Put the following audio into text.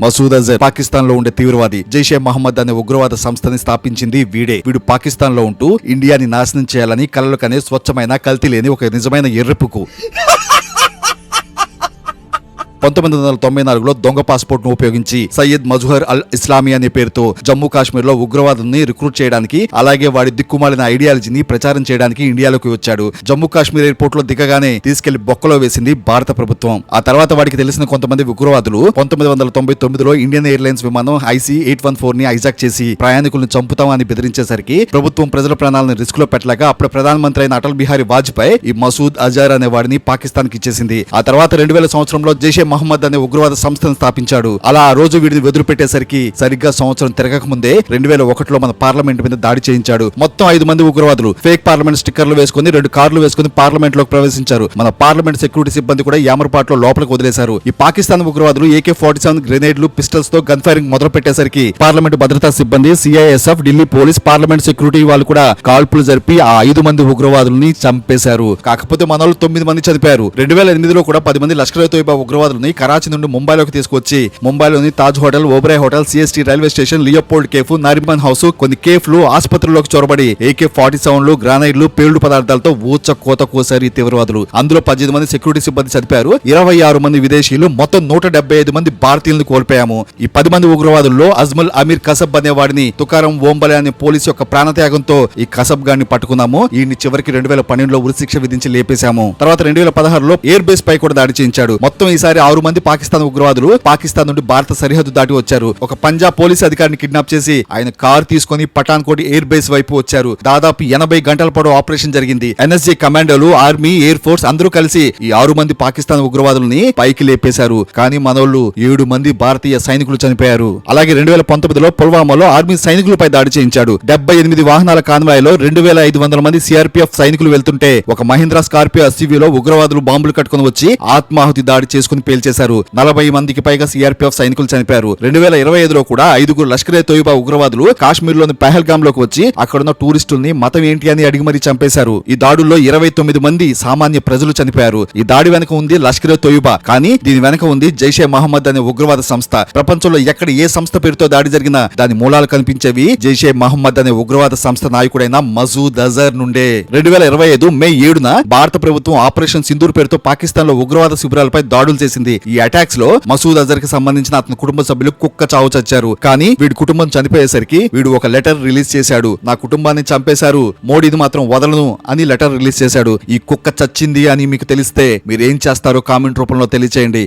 మసూద్ అజర్ పాకిస్తాన్లో ఉండే తీవ్రవాది జైషే మహమ్మద్ అనే ఉగ్రవాద సంస్థని స్థాపించింది వీడే. వీడు పాకిస్తాన్లో ఉంటూ ఇండియాని నాశనం చేయాలని కలలు కనే స్వచ్ఛమైన కల్తీ లేని ఒక నిజమైన ఎర్రపుకు. పంతొమ్మిది వందల తొంభై నాలుగులో దొంగ పాస్పోర్ట్ను ఉపయోగించి సయ్యద్ మజుహర్ అల్ ఇస్లామీ అనే పేరుతో జమ్మూ కాశ్మీర్లో ఉగ్రవాదుల్ని రిక్రూట్ చేయడానికి అలాగే వాడి దిక్కుమాలిన ఐడియాలజీని ప్రచారం చేయడానికి ఇండియాలోకి వచ్చాడు. జమ్మూ కాశ్మీర్ ఎయిర్పోర్ట్లో దిగగానే తీసుకెళ్ళి బొక్కలో వేసింది భారత ప్రభుత్వం. ఆ తర్వాత వాడికి తెలిసిన కొంతమంది ఉగ్రవాదులు పంతొమ్మిది వందల తొంభై తొమ్మిదిలో ఇండియన్ ఎయిర్లైన్స్ విమానం ఐసీ ఎయిట్ వన్ ఫోర్ని హైజాక్ చేసి ప్రయాణికులను చంపుతామని బెదిరించేసరికి ప్రభుత్వం ప్రజల ప్రాణాలను రిస్క్లో పెట్టలేక అప్పుడు ప్రధానమంత్రి అయిన అటల్ బిహారీ వాజ్పేయి ఈ మసూద్ అజార్ అనే వాడిని పాకిస్తాన్కి ఇచ్చేసింది. ఆ తర్వాత రెండు వేల సంవత్సరంలో జైషే మహమ్మద్ అనే ఉగ్రవాద సంస్థను స్థాపించాడు. అలా ఆ రోజు వీడిని వదిలిపెట్టేసరికి సరిగ్గా సంవత్సరం తిరగక ముందే రెండు వేల ఒకటిలో మన పార్లమెంట్ మీద దాడి చేయించాడు. మొత్తం ఐదు మంది ఉగ్రవాదులు ఫేక్ పార్లమెంట్ స్టిక్కర్లు వేసుకుని రెండు కార్లు వేసుకుని పార్లమెంట్లోకి ప్రవేశించారు. మన పార్లమెంట్ సెక్యూరిటీ సిబ్బంది కూడా యామర్పాట్లో లోపలికి వదిలేశారు. ఈ పాకిస్తాన్ ఉగ్రవాదులు ఏకే ఫార్టీ సెవెన్ గ్రెనేడ్లు పిస్టల్స్తో గన్ ఫైరింగ్ మొదలు పెట్టేసరికి పార్లమెంట్ భద్రతా సిబ్బంది CISF Delhi police parliament security వాళ్ళు కూడా కాల్పులు జరిపి ఆ ఐదు మంది ఉగ్రవాదుల్ని చంపేశారు. కాకపోతే మన వాళ్ళు తొమ్మిది మంది చనిపోయారు. రెండు వేల ఎనిమిదిలో కూడా పది మంది లష్కర్ తోయిబా ఉగ్రవాదులని కరాచీ నుండి ముంబైలోకి తీసుకొచ్చి ముంబైలోని Taj hotel Oberoi hotel CST railway station Leopold cafe Nariman house కొన్ని కేఫ్లు ఆసుపత్రుల్లోకి చొరబడి ఏకే ఫార్టీ సెవెన్లు గ్రానైడ్లు పేలుడు పదార్థాలతో ఊచ కోత కోసారు తీవ్రవాదులు. అందులో పద్దెనిమిది మంది సెక్యూరిటీ సిబ్బంది చదిపారు ఇరవై ఆరు మంది విదేశీయులు మొత్తం నూట డెబ్బై ఐదు మంది భారతీయులను కోల్పోయాము. ఈ పది మంది ఉగ్రవాదుల్లో అజ్మల్ అమీర్ కసబ్ అనేవాడిని తుకారం ఓంబలే అనే పోలీసు యొక్క ప్రాణత్యాగంతో ఈ కసబ్ గాడిని పట్టుకున్నాము. ఈయన్ని చివరికి రెండు వేల పన్నెండులో ఉరిశిక్ష విధించి లేపేశాము. తర్వాత రెండు వేల పదహారులో ఎయిర్ బేస్ పై కూడా దాడి చేయించాడు. మొత్తం ఈసారి ఆరు మంది పాకిస్తాన్ ఉగ్రవాదులు పాకిస్తాన్ నుండి భారత సరిహద్దు దాటి వచ్చారు. ఒక పంజాబ్ పోలీస్ అధికారిని కిడ్నాప్ చేసి ఆయన కారు తీసుకొని పఠాన్కోట్ ఎయిర్ బేస్ వైపు వచ్చారు. దాదాపు ఎనభై గంటల పాటు ఆపరేషన్ జరిగింది. ఎన్ఎస్జీ కమాండోలు ఆర్మీ ఎయిర్ ఫోర్స్ అందరూ కలిసి ఈ ఆరు మంది పాకిస్తాన్ ఉగ్రవాదుల్ని పైకి లేపేశారు. కానీ మనోళ్ళు ఏడు మంది భారతీయ సైనికులు చనిపోయారు. అలాగే రెండు వేల పంతొమ్మిదిలో పుల్వామాలో ఆర్మీ సైనికులపై దాడి చేయించాడు. డెబ్బై ఎనిమిది వాహనాల కాన్వాయ్లో రెండు వేల ఐదు వందల మంది సిఆర్పీఎఫ్ సైనికులు వెళ్తుంటే ఒక మహీంద్రా స్కార్పియో ఎస్యూవీలో ఉగ్రవాదులు బాంబులు కట్టుకుని వచ్చి ఆత్మాహుతి దాడి చేసుకుని చేశారు. నలభై మందికి పైగా సిఆర్పీఎఫ్ సైనికులు చనిపారు రెండు వేల ఇరవై ఐదులో కూడా ఐదుగురు లష్కరే తోయిబా ఉగ్రవాదులు కాశ్మీర్లోని పహల్గామ్లోకి వచ్చి అక్కడున్న టూరిస్టుల్ని మతం ఏంటి అని అడిగి మరీ చంపేశారు. ఈ దాడుల్లో ఇరవై తొమ్మిది మంది సామాన్య ప్రజలు చనిపోయారు. ఈ దాడి వెనక ఉంది లష్కరే తోయిబా. కానీ దీని వెనక ఉంది జైషే మహమ్మద్ అనే ఉగ్రవాద సంస్థ. ప్రపంచంలో ఎక్కడ ఏ సంస్థ పేరుతో దాడి జరిగినా దాని మూలాలు కనిపించేవి జైషే మహమ్మద్ అనే ఉగ్రవాద సంస్థ నాయకుడైన మజూద్ అజర్ నుండే. రెండు వేల ఇరవై ఐదు మే ఏడున భారత ప్రభుత్వం ఆపరేషన్ సింధూర్ పేరుతో పాకిస్తాన్లో ఉగ్రవాద శిబిరాలపై దాడులు చేసింది. ఈ అటాక్స్లో మసూద్ అజర్కి సంబంధించిన అతని కుటుంబ సభ్యులు కుక్క చావు చచ్చారు. కానీ వీడి కుటుంబం చనిపోయేసరికి వీడు ఒక లెటర్ రిలీజ్ చేశాడు. నా కుటుంబాన్ని చంపేశారు. మోడీది మాత్రం వదలను అని లెటర్ రిలీజ్ చేశాడు. ఈ కుక్క చచ్చింది అని మీకు తెలిస్తే మీరు ఏం చేస్తారో కామెంట్ రూపంలో తెలియచేయండి.